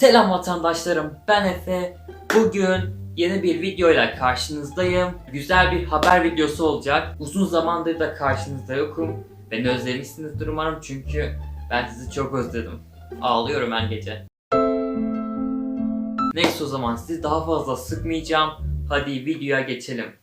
Selam vatandaşlarım, ben Efe. Bugün yeni bir videoyla karşınızdayım. Güzel bir haber videosu olacak. Uzun zamandır da karşınızda yokum. Beni özlemişsinizdir umarım çünkü ben sizi çok özledim. Ağlıyorum her gece. Neyse o zaman sizi daha fazla sıkmayacağım. Hadi videoya geçelim.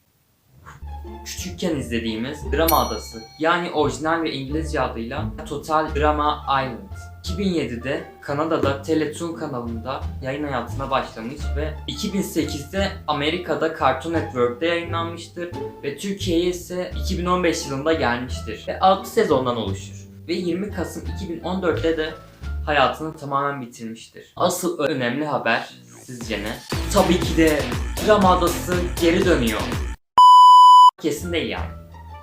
Küçükken izlediğimiz Drama Adası yani orijinal ve İngilizce adıyla Total Drama Island. 2007'de Kanada'da Teletoon kanalında yayın hayatına başlamış ve 2008'de Amerika'da Cartoon Network'te yayınlanmıştır ve Türkiye'ye ise 2015 yılında gelmiştir ve 6 sezondan oluşur ve 20 Kasım 2014'te de hayatını tamamen bitirmiştir. Asıl önemli haber sizce ne? Tabii ki de Drama Adası geri dönüyor. Kesin değil yani.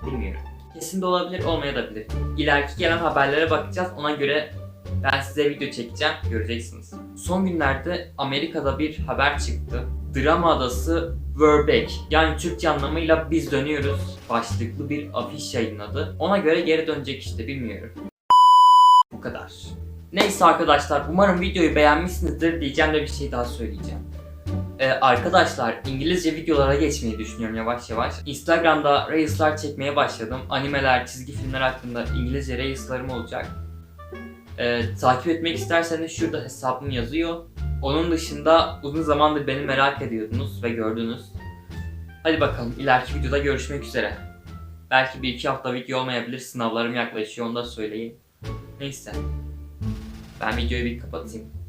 Bilmiyorum. Kesin de olabilir, olmayabilir. İleriki gelen haberlere bakacağız. Ona göre ben size video çekeceğim. Göreceksiniz. Son günlerde Amerika'da bir haber çıktı. Drama Adası We're Back. Yani Türkçe anlamıyla biz dönüyoruz. Başlıklı bir afiş yayınladı. Ona göre geri dönecek işte bilmiyorum. Bu kadar. Neyse arkadaşlar umarım videoyu beğenmişsinizdir diyeceğim de bir şey daha söyleyeceğim. Ee, arkadaşlar İngilizce videolara geçmeyi düşünüyorum yavaş yavaş. Instagram'da Reels'lar çekmeye başladım. Animeler, çizgi filmler hakkında İngilizce Reels'larım olacak. Ee, takip etmek isterseniz şurada hesabım yazıyor. Onun dışında uzun zamandır beni merak ediyordunuz ve gördünüz. Hadi bakalım ileriki videoda görüşmek üzere. Belki bir iki hafta video olmayabilir sınavlarım yaklaşıyor onu da söyleyeyim. Neyse. Ben videoyu bir kapatayım.